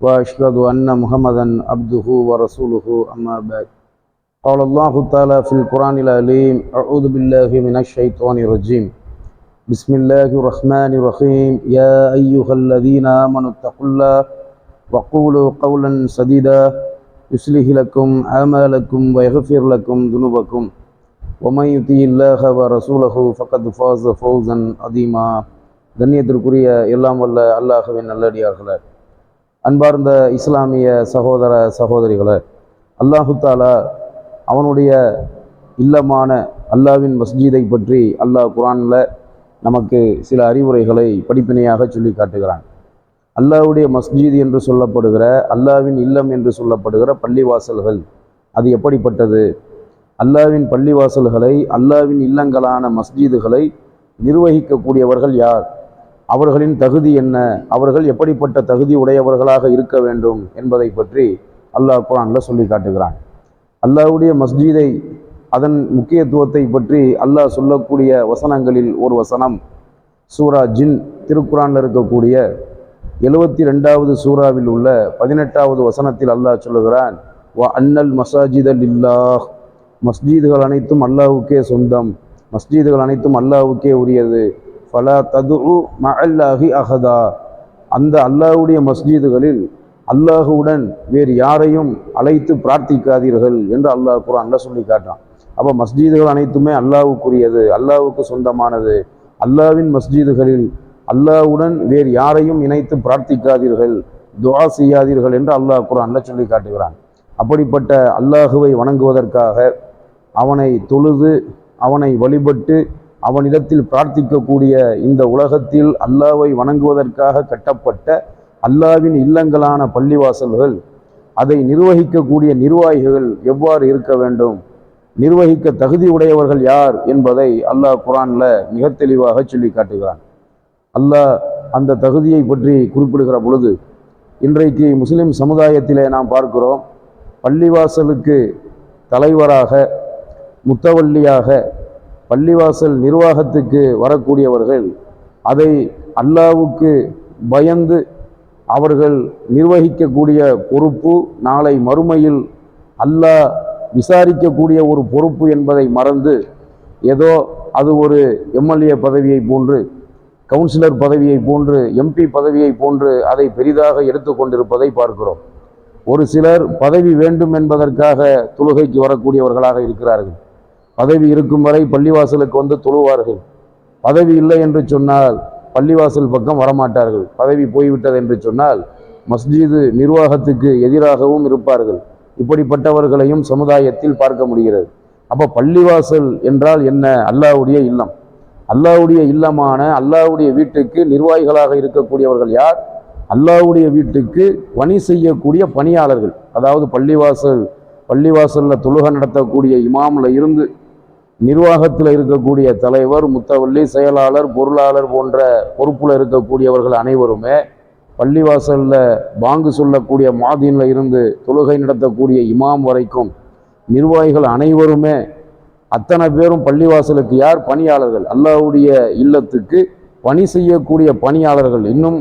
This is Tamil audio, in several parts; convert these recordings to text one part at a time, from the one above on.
وأشهد أن محمدا عبده ورسوله أما بعد قال الله تعالى في القرآن العليم أعوذ بالله من الشيطان الرجيم بسم الله الرحمن الرحيم يا أيها الذين آمنوا اتقوا الله وقولوا قولا سديدا يصلح لكم أعمالكم ويغفر لكم ذنوبكم ومن يطيع الله ورسوله فقد فاز فوزا عظيما கண்ணியத்திற்குரிய எல்லாம் வல்ல அல்லாஹுவின் நல்லடியார்களே அன்பார்ந்த இஸ்லாமிய சகோதர சகோதரிகளை அல்லாஹுத்தாலா அவனுடைய இல்லமான அல்லாவின் மஸ்ஜீதை பற்றி அல்லாஹ் குரானில் நமக்கு சில அறிவுரைகளை படிப்பினையாக சொல்லி காட்டுகிறான். அல்லாவுடைய மஸ்ஜீத் என்று சொல்லப்படுகிற அல்லாவின் இல்லம் என்று சொல்லப்படுகிற பள்ளிவாசல்கள் அது எப்படிப்பட்டது? அல்லாவின் பள்ளிவாசல்களை அல்லாவின் இல்லங்களான மஸ்ஜீதுகளை நிர்வகிக்கக்கூடியவர்கள் யார்? அவர்களின் தகுதி என்ன? அவர்கள் எப்படிப்பட்ட தகுதி உடையவர்களாக இருக்க வேண்டும் என்பதை பற்றி அல்லாஹ் குரானில் சொல்லி காட்டுகிறான். அல்லாஹுடைய மஸ்ஜீதை அதன் முக்கியத்துவத்தை பற்றி அல்லாஹ் சொல்லக்கூடிய வசனங்களில் ஒரு வசனம் சூரா ஜின் திருக்குறானில் இருக்கக்கூடிய எழுவத்தி ரெண்டாவது சூறாவில் உள்ள பதினெட்டாவது வசனத்தில் அல்லாஹ் சொல்லுகிறான் வ அன்னல் மசாஜிதல் இல்லாஹ் மஸ்ஜீதுகள் அனைத்தும் அல்லாஹ்வுக்கே சொந்தம். மஸ்ஜீதுகள் அனைத்தும் அல்லாஹ்வுக்கே உரியது. பல ததுரு ம அல்லாஹி அஹதா. அந்த அல்லாஹ்வுடைய மஸ்ஜிதுகளில் அல்லாஹுவுடன் வேறு யாரையும் அழைத்து பிரார்த்திக்காதீர்கள் என்று அல்லாஹ் குரான்ல சொல்லி காட்டுறான் அப்போ மஸ்ஜிதுகள் அனைத்துமே அல்லாஹுக்குரியது அல்லாஹுக்கு சொந்தமானது. அல்லாஹ்வின் மஸ்ஜிதுகளில் அல்லாஹ்வுடன் வேறு யாரையும் இணைத்து பிரார்த்திக்காதீர்கள் துவா செய்யாதீர்கள் என்று அல்லாஹ் குரான்ல சொல்லி காட்டுகிறான். அப்படிப்பட்ட அல்லாஹுவை வணங்குவதற்காக அவனை தொழுது அவனை வழிபட்டு அவனிடத்தில் பிரார்த்திக்கக்கூடிய இந்த உலகத்தில் அல்லாவை வணங்குவதற்காக கட்டப்பட்ட அல்லாவின் இல்லங்களான பள்ளிவாசல்கள் அதை நிர்வகிக்கக்கூடிய நிர்வாகிகள் எவ்வாறு இருக்க வேண்டும்? நிர்வகிக்க தகுதி உடையவர்கள் யார் என்பதை அல்லாஹ் குரான்ல மிக தெளிவாக சொல்லி காட்டுகிறான் அல்லாஹ் அந்த தகுதியை பற்றி குறிப்பிடுகிற பொழுது இன்றைக்கு முஸ்லிம் சமுதாயத்திலே நாம் பார்க்கிறோம் பள்ளிவாசலுக்கு தலைவராக முத்தவல்லியாக பள்ளிவாசல் நிர்வாகத்துக்கு வரக்கூடியவர்கள் அதை அல்லாவுக்கு பயந்து அவர்கள் நிர்வகிக்கக்கூடிய பொறுப்பு நாளை மறுமையில் அல்லாஹ் விசாரிக்கக்கூடிய ஒரு பொறுப்பு என்பதை மறந்து ஏதோ அது ஒரு எம்எல்ஏ பதவியை போன்று கவுன்சிலர் பதவியை போன்று எம்பி பதவியை போன்று அதை பெரிதாக எடுத்துக்கொண்டிருப்பதை பார்க்கிறோம். ஒரு சிலர் பதவி வேண்டும் என்பதற்காக தொழுகைக்கு வரக்கூடியவர்களாக இருக்கிறார்கள். பதவி இருக்கும் வரை பள்ளிவாசலுக்கு வந்து தொழுவார்கள். பதவி இல்லை என்று சொன்னால் பள்ளிவாசல் பக்கம் வரமாட்டார்கள். பதவி போய்விட்டது என்று சொன்னால் மஸ்ஜிது நிர்வாகத்துக்கு எதிராகவும் இருப்பார்கள். இப்படிப்பட்டவர்களையும் சமுதாயத்தில் பார்க்க முடிகிறது. அப்போ பள்ளிவாசல் என்றால் என்ன? அல்லாவுடைய இல்லம். அல்லாவுடைய இல்லமான அல்லாவுடைய வீட்டுக்கு நிர்வாகிகளாக இருக்கக்கூடியவர்கள் யார்? அல்லாவுடைய வீட்டுக்கு பணி செய்யக்கூடிய பணியாளர்கள். அதாவது பள்ளிவாசல் பள்ளிவாசலில் தொழுகை நடத்தக்கூடிய இமாமில் இருந்து நிர்வாகத்தில் இருக்கக்கூடிய தலைவர் முத்தவள்ளி செயலாளர் பொருளாளர் போன்ற பொறுப்பில் இருக்கக்கூடியவர்கள் அனைவருமே பள்ளிவாசலில் பாங்கு சொல்லக்கூடிய மாதினில் இருந்து தொழுகை நடத்தக்கூடிய இமாம் வரைக்கும் நிர்வாகிகள் அனைவருமே அத்தனை பேரும் பள்ளிவாசலுக்கு யார்? பணியாளர்கள். அல்லாவுடைய இல்லத்துக்கு பணி செய்யக்கூடிய பணியாளர்கள். இன்னும்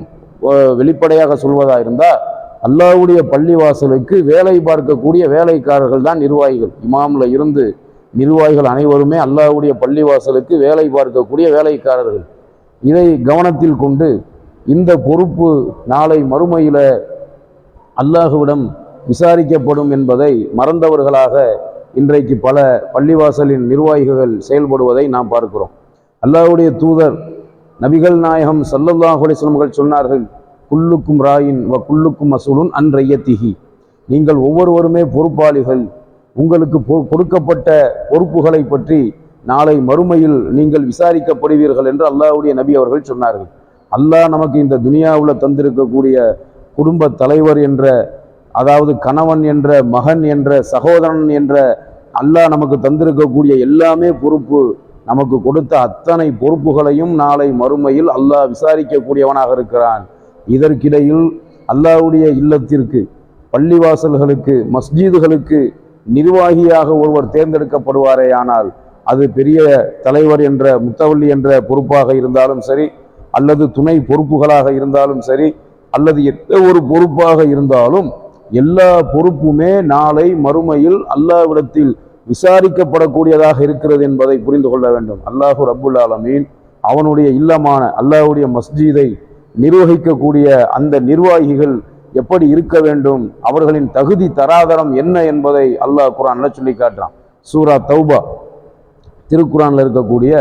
வெளிப்படையாக சொல்வதாக இருந்தால் அல்லாவுடைய பள்ளிவாசலுக்கு வேலை பார்க்கக்கூடிய வேலைக்காரர்கள் தான் நிர்வாகிகள். இமாமில் இருந்து நிர்வாகிகள் அனைவருமே அல்லாஹுடைய பள்ளிவாசலுக்கு வேலை பார்க்கக்கூடிய வேலைக்காரர்கள். இதை கவனத்தில் கொண்டு இந்த பொறுப்பு நாளை மறுமையில் அல்லாஹுவிடம் விசாரிக்கப்படும் என்பதை மறந்தவர்களாக இன்றைக்கு பல பள்ளிவாசலின் நிர்வாகிகள் செயல்படுவதை நாம் பார்க்கிறோம். அல்லாஹுடைய தூதர் நபிகள் நாயகம் சல்லல்லாஹ் அலிஸ்லம்கள் சொன்னார்கள் குல்லுக்கும் ராயின் வ குல்லுக்கும் மசூலுன் அன்றையத்திகி நீங்கள் ஒவ்வொருவருமே பொறுப்பாளிகள் உங்களுக்கு பொ- கொடுக்கப்பட்ட பொறுப்புகளை பற்றி நாளை மறுமையில் நீங்கள் விசாரிக்கப்படுவீர்கள் என்று அல்லாஹ்வுடைய நபி அவர்கள் சொன்னார்கள். அல்லாஹ் நமக்கு இந்த துனியாவில் தந்திருக்கக்கூடிய குடும்ப தலைவர் என்ற அதாவது கணவன் என்ற மகன் என்ற சகோதரன் என்ற அல்லாஹ் நமக்கு தந்திருக்கக்கூடிய எல்லாமே பொறுப்பு நமக்கு கொடுத்த அத்தனை பொறுப்புகளையும் நாளை மறுமையில் அல்லாஹ் விசாரிக்கக்கூடியவனாக இருக்கிறான். இதற்கிடையில் அல்லாஹ்வுடைய இல்லத்திற்கு பள்ளிவாசல்களுக்கு மஸ்ஜிதுகளுக்கு நிர்வாகியாக ஒருவர் தேர்ந்தெடுக்கப்படுவாரே ஆனால் அது பெரிய தலைவர் என்ற முத்தவள்ளி என்ற பொறுப்பாக இருந்தாலும் சரி அல்லது துணை பொறுப்புகளாக இருந்தாலும் சரி அல்லது எந்த ஒரு பொறுப்பாக இருந்தாலும் எல்லா பொறுப்புமே நாளை மறுமையில் அல்லாஹ்விடத்தில் விசாரிக்கப்படக்கூடியதாக இருக்கிறது என்பதை புரிந்து கொள்ள வேண்டும். அல்லாஹு ரப்புல் ஆலமீன் அவனுடைய இல்லமான அல்லாஹ்வுடைய மஸ்ஜிதை நிர்வகிக்கக்கூடிய அந்த நிர்வாகிகள் எப்படி இருக்க வேண்டும்? அவர்களின் தகுதி தராதரம் என்ன என்பதை அல்லாஹ் குரான்ல சொல்லி காட்டுறான். சூரா தௌபா. திருக்குறானில் இருக்கக்கூடிய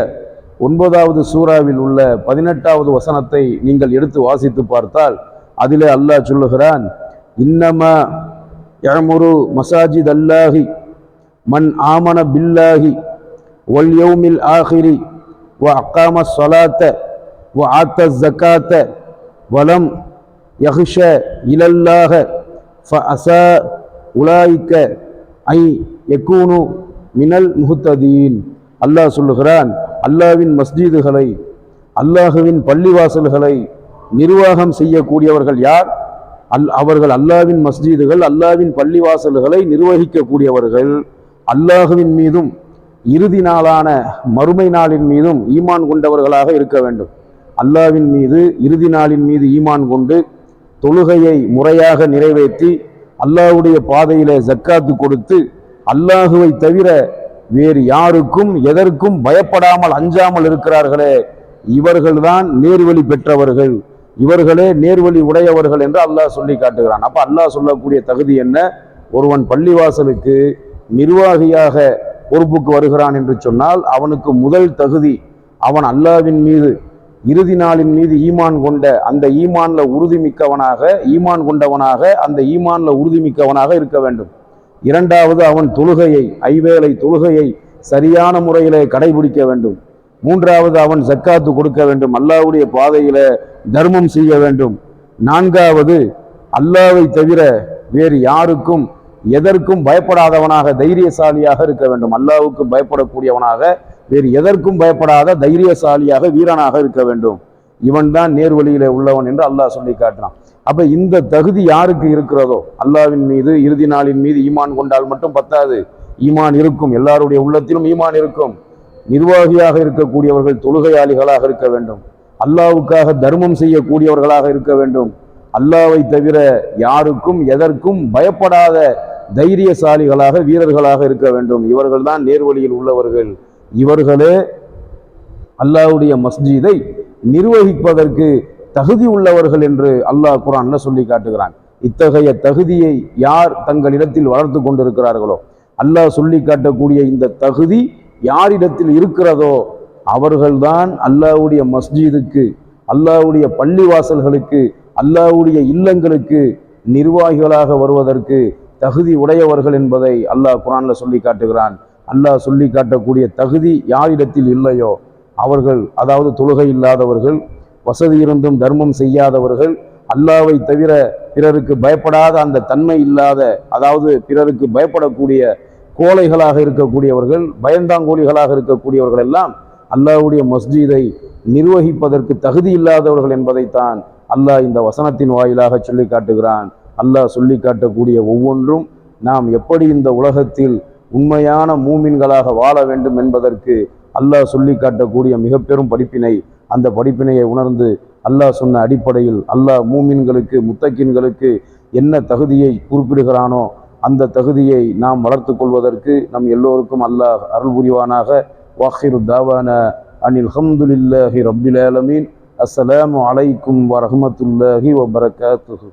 ஒன்பதாவது சூறாவில் உள்ள பதினெட்டாவது வசனத்தை நீங்கள் எடுத்து வாசித்து பார்த்தால் அதிலே அல்லாஹ் சொல்லுகிறான் இன்னமா யமுரு மசாஜித் அல்லாஹி மன் ஆமன பில்லாஹி ஒல் யௌமில் ஆஹிரி வ அக்காம சொலாத்த வ ஆத்த ஜக்காத்த வலம் யஹ்ஷ இலல்லாஹ ஃபஅசா உலாய்க்க ஐ யக்கூனு மினல் முகுத்ததீன் அல்லாஹ் சொல்லுகிறான் அல்லாவின் மஸ்ஜிதுகளை அல்லாஹுவின் பள்ளிவாசல்களை நிர்வாகம் செய்யக்கூடியவர்கள் யார்? அல் அவர்கள் அல்லாஹ்வின் மஸ்ஜிதுகள் அல்லாவின் பள்ளிவாசல்களை நிர்வகிக்கக்கூடியவர்கள். அல்லாஹுவின் மீதும் இறுதி நாளான மறுமை நாளின் மீதும் ஈமான் கொண்டவர்களாக இருக்க வேண்டும். அல்லாவின் மீது இறுதி நாளின் மீது ஈமான் கொண்டு தொழுகையை முறையாக நிறைவேற்றி அல்லாஹ்வுடைய பாதையில் ஜக்காத்து கொடுத்து அல்லாஹுவை தவிர வேறு யாருக்கும் எதற்கும் பயப்படாமல் அஞ்சாமல் இருக்கிறார்களே இவர்கள்தான் நேர்வழி பெற்றவர்கள். இவர்களே நேர்வழி உடையவர்கள் என்று அல்லாஹ் சொல்லி காட்டுகிறான். அப்போ அல்லாஹ் சொல்லக்கூடிய தகுதி என்ன? ஒருவன் பள்ளிவாசலுக்கு நிர்வாகியாக பொறுப்புக்கு வருகிறான் என்று சொன்னால் அவனுக்கு முதல் தகுதி அவன் அல்லாவின் மீது இறுதி நாளின் மீது ஈமான் கொண்ட அந்த ஈமான்ல உறுதிமிக்கவனாக ஈமான் கொண்டவனாக அந்த ஈமான்ல உறுதிமிக்கவனாக இருக்க வேண்டும். இரண்டாவது அவன் தொழுகையை ஐவேளை தொழுகையை சரியான முறையிலே கடைபிடிக்க வேண்டும். மூன்றாவது அவன் ஜக்காத்து கொடுக்க வேண்டும். அல்லாஹ்வுடைய பாதையில தர்மம் செய்ய வேண்டும். நான்காவது அல்லாவை தவிர வேறு யாருக்கும் எதற்கும் பயப்படாதவனாக தைரியசாலியாக இருக்க வேண்டும். அல்லாவுக்கு பயப்படக்கூடியவனாக வேறு எதற்கும் பயப்படாத தைரியசாலியாக வீரனாக இருக்க வேண்டும். இவன்தான் நேர்வழியிலே உள்ளவன் என்று அல்லாஹ் சொல்லி காட்டுறான். அப்ப இந்த தகுதி யாருக்கு இருக்கிறதோ? அல்லாவின் மீது இறுதி நாளின் மீது ஈமான் கொண்டால் மட்டும் பத்தாது. ஈமான் இருக்கும். எல்லாருடைய உள்ளத்திலும் ஈமான் இருக்கும். நிர்வாகியாக இருக்கக்கூடியவர்கள் தொழுகையாளிகளாக இருக்க வேண்டும். அல்லாவுக்காக தர்மம் செய்யக்கூடியவர்களாக இருக்க வேண்டும். அல்லாவை தவிர யாருக்கும் எதற்கும் பயப்படாத தைரியசாலிகளாக வீரர்களாக இருக்க வேண்டும். இவர்கள்தான் நேர்வழியில் உள்ளவர்கள். இவர்களே அல்லாஹ்வுடைய மஸ்ஜிதை நிர்வகிப்பதற்கு தகுதி உள்ளவர்கள் என்று அல்லாஹ் குரான்ல சொல்லி காட்டுகிறான்? இத்தகைய தகுதியை யார் தங்களிடத்தில் வளர்த்து கொண்டிருக்கிறார்களோ அல்லாஹ் சொல்லி காட்டக்கூடிய இந்த தகுதி யாரிடத்தில் இருக்கிறதோ அவர்கள்தான் அல்லாஹ்வுடைய மஸ்ஜிதுக்கு அல்லாஹ்வுடைய பள்ளிவாசல்களுக்கு அல்லாஹ்வுடைய இல்லங்களுக்கு நிர்வாகிகளாக வருவதற்கு தகுதி உடையவர்கள் என்பதை அல்லாஹ் குரான்ல சொல்லி காட்டுகிறான். அல்லாஹ் சொல்லி காட்டக்கூடிய தகுதி யாரிடத்தில் இல்லையோ அவர்கள் அதாவது தொழுகை இல்லாதவர்கள் வசதி இருந்தும் தர்மம் செய்யாதவர்கள் அல்லாவை தவிர பிறருக்கு பயப்படாத அந்த தன்மை இல்லாத அதாவது பிறருக்கு பயப்படக்கூடிய கோழைகளாக இருக்கக்கூடியவர்கள் பயந்தாங்கோழிகளாக இருக்கக்கூடியவர்கள் எல்லாம் அல்லாஹ்வுடைய மஸ்ஜிதை நிர்வகிப்பதற்கு தகுதி இல்லாதவர்கள் என்பதைத்தான் அல்லாஹ் இந்த வசனத்தின் வாயிலாக சொல்லி காட்டுகிறான். அல்லாஹ் சொல்லி காட்டக்கூடிய ஒவ்வொன்றும் நாம் எப்படி இந்த உலகத்தில் உண்மையான மூமின்களாக வாழ வேண்டும் என்பதற்கு அல்லாஹ் சொல்லி காட்டக்கூடிய மிக பெரும் படிப்பினை அந்த படிப்பினையை உணர்ந்து அல்லாஹ் சொன்ன அடிப்படையில் அல்லாஹ் மூமின்களுக்கு முத்தக்கின்களுக்கு என்ன தகுதியை குறிப்பிடுகிறானோ அந்த தகுதியை நாம் வளர்த்து கொள்வதற்கு நம் எல்லோருக்கும் அல்லாஹ் அருள் புரிவானாக. வாஹிரு தாவான அனில் ஹம்துலில்லாஹி ரபில் ஆலமீன். அஸ்ஸலாமு அலைக்கும் வரஹ்மத்துல்லாஹி வபரகாத்துஹு.